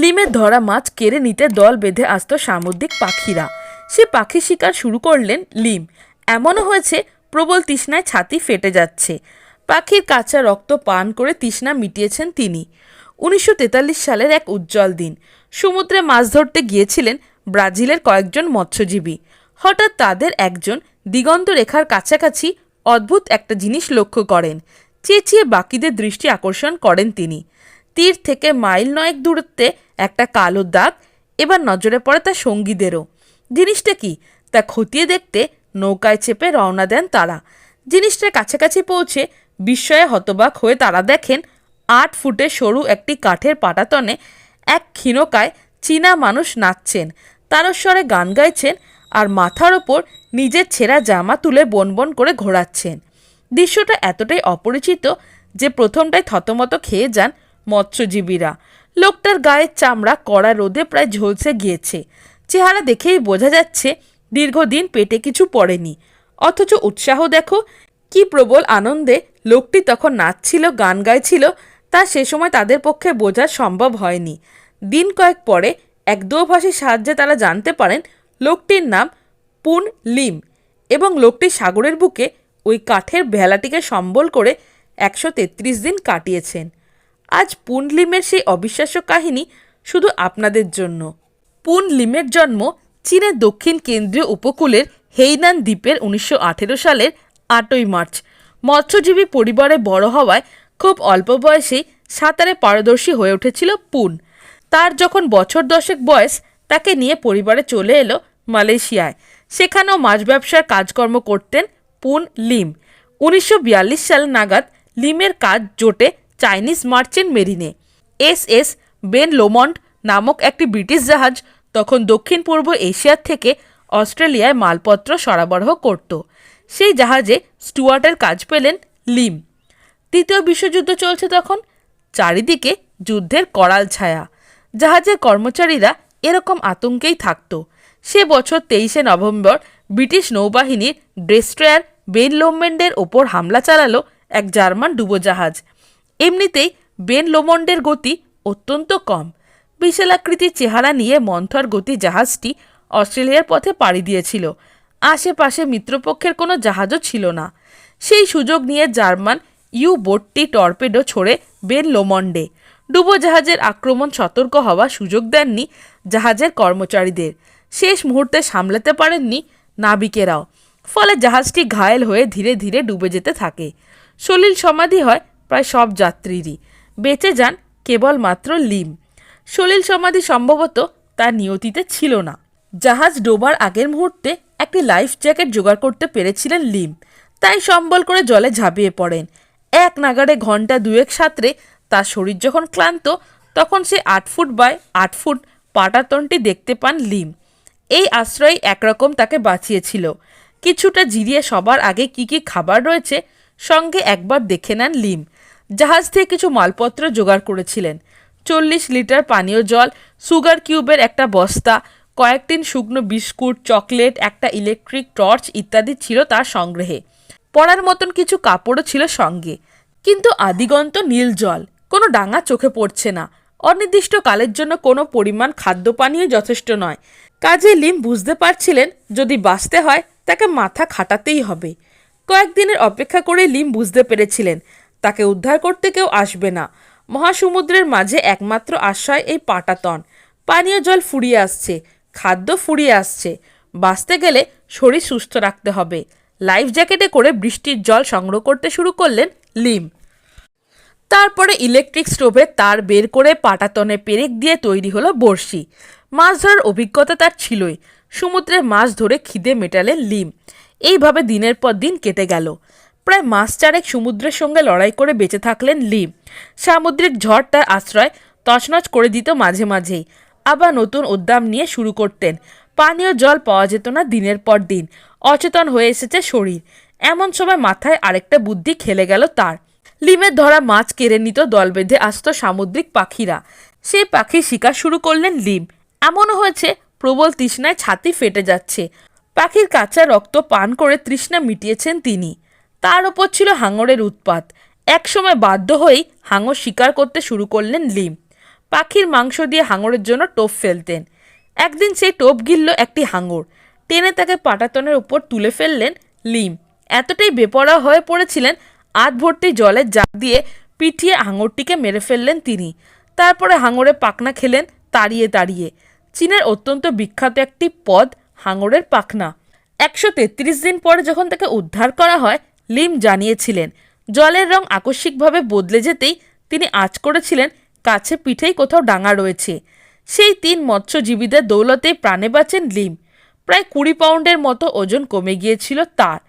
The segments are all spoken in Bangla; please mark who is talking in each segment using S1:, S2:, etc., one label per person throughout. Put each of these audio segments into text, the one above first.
S1: লিমের ধরা মাছ কেড়ে নিতে দল বেঁধে আসত সামুদ্রিক পাখিরা। সে পাখি শিকার শুরু করলেন লিম। এমনও হয়েছে, প্রবল তৃষ্ণায় ছাতি ফেটে যাচ্ছে। পাখির কাঁচা রক্ত পান করে তৃষ্ণা মিটিয়েছেন তিনি। উনিশশো তেতাল্লিশ সালের এক উজ্জ্বল দিন। সমুদ্রে মাছ ধরতে গিয়েছিলেন ব্রাজিলের কয়েকজন মৎস্যজীবী। হঠাৎ তাদের একজন দিগন্ত রেখার কাছাকাছি অদ্ভুত একটা জিনিস লক্ষ্য করেন। চেঁচিয়ে বাকিদের দৃষ্টি আকর্ষণ করেন তিনি। তীর থেকে মাইল নয়েক দূরত্বে একটা কালো দাগ, এবার নজরে পড়ে তার সঙ্গীদেরও। জিনিসটা কি? তা খতিয়ে দেখতে নৌকায় চেপে রওনা দেন তারা। জিনিসটার কাছাকাছি পৌঁছে বিস্ময়ে হতবাক হয়ে তারা দেখেন আট ফুটে সরু একটি কাঠের পাটাতনে এক ক্ষীণকায় চীনা মানুষ নাচছেন। তারস্বরে গান গাইছেন আর মাথার ওপর নিজের ছেঁড়া জামা তুলে বনবন করে ঘোরাচ্ছেন। দৃশ্যটা এতটাই অপরিচিত যে প্রথমটাই থতমত খেয়ে যান মৎস্যজীবীরা। লোকটার গায়ের চামড়া কড়া রোদে প্রায় ঝলসে গিয়েছে। চেহারা দেখেই বোঝা যাচ্ছে দীর্ঘদিন পেটে কিছু পড়েনি। অথচ উৎসাহ দেখো, কি প্রবল আনন্দে লোকটি তখন নাচছিল, গান গাইছিল, তা সে সময় তাদের পক্ষে বোঝা সম্ভব হয়নি। দিন কয়েক পরে এক দোভাষীর সাহায্যে তারা জানতে পারেন, লোকটির নাম পুন লিম এবং লোকটি সাগরের বুকে ওই কাঠের ভেলাটিকে সম্বল করে একশো তেত্রিশ দিন কাটিয়েছেন। আজ পুন লিমের সেই অবিশ্বাস্য কাহিনী শুধু আপনাদের জন্য। পুন লিমের জন্ম চীনের দক্ষিণ কেন্দ্রীয় উপকূলের হেইনান দ্বীপের উনিশশো আঠেরো সালের আটই মার্চ। মৎস্যজীবী পরিবারে বড় হওয়ায় খুব অল্প বয়সেই সাঁতারে পারদর্শী হয়ে উঠেছিল পুন। তার যখন বছর দশেক বয়স, তাকে নিয়ে পরিবারে চলে এলো মালয়েশিয়ায়। সেখানেও মাছ ব্যবসার কাজকর্ম করতেন পুন লিম উনিশশো বিয়াল্লিশ সাল নাগাদ লিমের কাজ জোটে চাইনিজ মার্চেন্ট মেরিনে। এস এস বেন লোমন্ড নামক একটি ব্রিটিশ জাহাজ তখন দক্ষিণ পূর্ব এশিয়ার থেকে অস্ট্রেলিয়ায় মালপত্র সরবরাহ করত। সেই জাহাজে স্টুয়ার্টের কাজ পেলেন লিম। তৃতীয় বিশ্বযুদ্ধ চলছে তখন। চারিদিকে যুদ্ধের করাল ছায়া। জাহাজের কর্মচারীরা এরকম আতঙ্কেই থাকত। সে বছর তেইশে নভেম্বর ব্রিটিশ নৌবাহিনীর ডেস্ট্রয়ার বেন লোমেন্ডের ওপর হামলা চালালো এক জার্মান ডুবোজাহাজ। এমনিতেই বেন লোমন্ডের গতি অত্যন্ত কম। বিশালাকৃতির চেহারা নিয়ে মন্থর গতি জাহাজটি অস্ট্রেলিয়ার পথে পাড়ি দিয়েছিল। আশেপাশে মিত্রপক্ষের কোনো জাহাজও ছিল না। সেই সুযোগ নিয়ে জার্মান ইউ বোটটি টর্পেডো ছড়ে বেন লোমন্ডে ডুবোজাহাজের আক্রমণ সতর্ক হওয়া সুযোগ দেননি জাহাজের কর্মচারীদের। শেষ মুহূর্তে সামলাতে পারেননি নাবিকেরাও। ফলে জাহাজটি ঘায়েল হয়ে ধীরে ধীরে ডুবে যেতে থাকে। সলিল সমাধি হয় প্রায় সব যাত্রীরই। বেঁচে যান কেবলমাত্র লিম। সলিল সমাধি সম্ভবত তার নিয়তিতে ছিল না। জাহাজ ডোবার আগের মুহূর্তে একটি লাইফ জ্যাকেট জোগাড় করতে পেরেছিলেন লিম। তাই সম্বল করে জলে ঝাঁপিয়ে পড়েন। এক নাগাড়ে ঘণ্টা দুয়েক সাঁতরে তার শরীর যখন ক্লান্ত, তখন সে আট ফুট বাই আট ফুট পাটাতনটি দেখতে পান লিম। এই আশ্রয় একরকম তাকে বাঁচিয়েছিল। কিছুটা জিরিয়ে সবার আগে কি কি খাবার রয়েছে সঙ্গে একবার দেখে নেন লিম। জাহাজ থেকে কিছু মালপত্র জোগাড় করেছিলেন। চল্লিশ লিটার পানীয় জল, সুগার কিউবের একটা বস্তা কয়েকদিন শুকনো বিস্কুট, চকলেট, একটা ইলেকট্রিক টর্চ ইত্যাদি ছিল তার সংগ্রহে। পড়ার মতন কিছু কাপড়ও ছিল সঙ্গে। কিন্তু আদিগন্ত নীল জল, কোনো ডাঙা চোখে পড়ছে না। অনির্দিষ্ট কালের জন্য কোনো পরিমাণ খাদ্য পানীয় যথেষ্ট নয়। কাজে লিম বুঝতে পারছিলেন, যদি বাঁচতে হয়, তাকে মাথা খাটাতেই হবে। কয়েকদিনের অপেক্ষা করে লিম বুঝতে পেরেছিলেন তাকে উদ্ধার করতে কেউ আসবে না। মহাসমুদ্রের মাঝে একমাত্র আশ্রয় এই পাটাতন। পানীয় জল ফুরিয়ে আসছে, খাদ্য ফুরিয়ে আসছে। বাঁচতে গেলে শরীর সুস্থ রাখতে হবে। লাইফ জ্যাকেটে করে বৃষ্টির জল সংগ্রহ করতে শুরু করলেন লিম। তারপরে ইলেকট্রিক স্টোভে তার বের করে পাটাতনে পেরেক দিয়ে তৈরি হলো বড়শি। মাছ ধরার অভিজ্ঞতা তার ছিলই। সমুদ্রে মাছ ধরে খিদে মেটালেন লিম। এইভাবে দিনের পর দিন কেটে গেল। প্রায় মাস চারেক সমুদ্রের সঙ্গে লড়াই করে বেঁচে থাকলেন লিম সামুদ্রিক ঝড় তার আশ্রয় তছনছ করে দিত মাঝে মাঝেই। আবার নতুন উদ্যাম নিয়ে শুরু করতেন। পানীয় জল পাওয়া যেত না দিনের পর দিন। অচেতন হয়ে এসেছে শরীর। এমন সময় মাথায় আরেকটা বুদ্ধি খেলে গেল তার। লিমের ধরা মাছ কেড়ে নিত দল বেঁধে আসত সামুদ্রিক পাখিরা। সেই পাখি শিকার শুরু করলেন লিম। এমনও হয়েছে, প্রবল তৃষ্ণায় ছাতি ফেটে যাচ্ছে। পাখির কাঁচা রক্ত পান করে তৃষ্ণা মিটিয়েছেন তিনি। তার ওপর ছিল হাঙরের উৎপাত। একসময় বাধ্য হয়েই হাঙর শিকার করতে শুরু করলেন লিম। পাখির মাংস দিয়ে হাঙরের জন্য টোপ ফেলতেন। একদিন সেই টোপ গিলল একটি হাঙর। টেনে তাকে পাটাতনের উপর তুলে ফেললেন লিম। এতটাই বেপরোয়া হয়ে পড়েছিলেন, আধ ভর্তি জলের জাগ দিয়ে পিটিয়ে হাঙরটিকে মেরে ফেললেন তিনি। তারপরে হাঙরে পাখনা খেলেন তাড়িয়ে তাড়িয়ে। চীনের অত্যন্ত বিখ্যাত একটি পদ হাঙরের পাখনা। একশো তেত্রিশ দিন পরে যখন তাকে উদ্ধার করা হয় লিম জানিয়েছিলেন। জলের রং আকস্মিকভাবে বদলে যেতেই তিনি আঁচ করেছিলেন, কাছে পিঠেই কোথাও ডাঙা রয়েছে। সেই তিন মৎস্যজীবীদের দৌলতেই প্রাণে বাঁচেন লিম। প্রায় কুড়ি পাউন্ডের মতো ওজন কমে গিয়েছিল তার।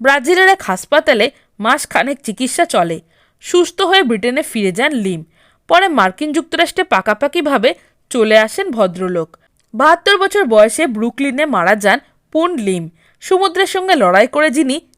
S1: ব্রাজিলের এক হাসপাতালে মাস খানেক চিকিৎসা চলে। সুস্থ হয়ে ব্রিটেনে ফিরে যান লিম। পরে মার্কিন যুক্তরাষ্ট্রে পাকাপাকিভাবে চলে আসেন ভদ্রলোক। বাহাত্তর বছর বয়সে ব্রুকলিনে মারা যান পুন লিম। সমুদ্রের সঙ্গে লড়াই করে যিনি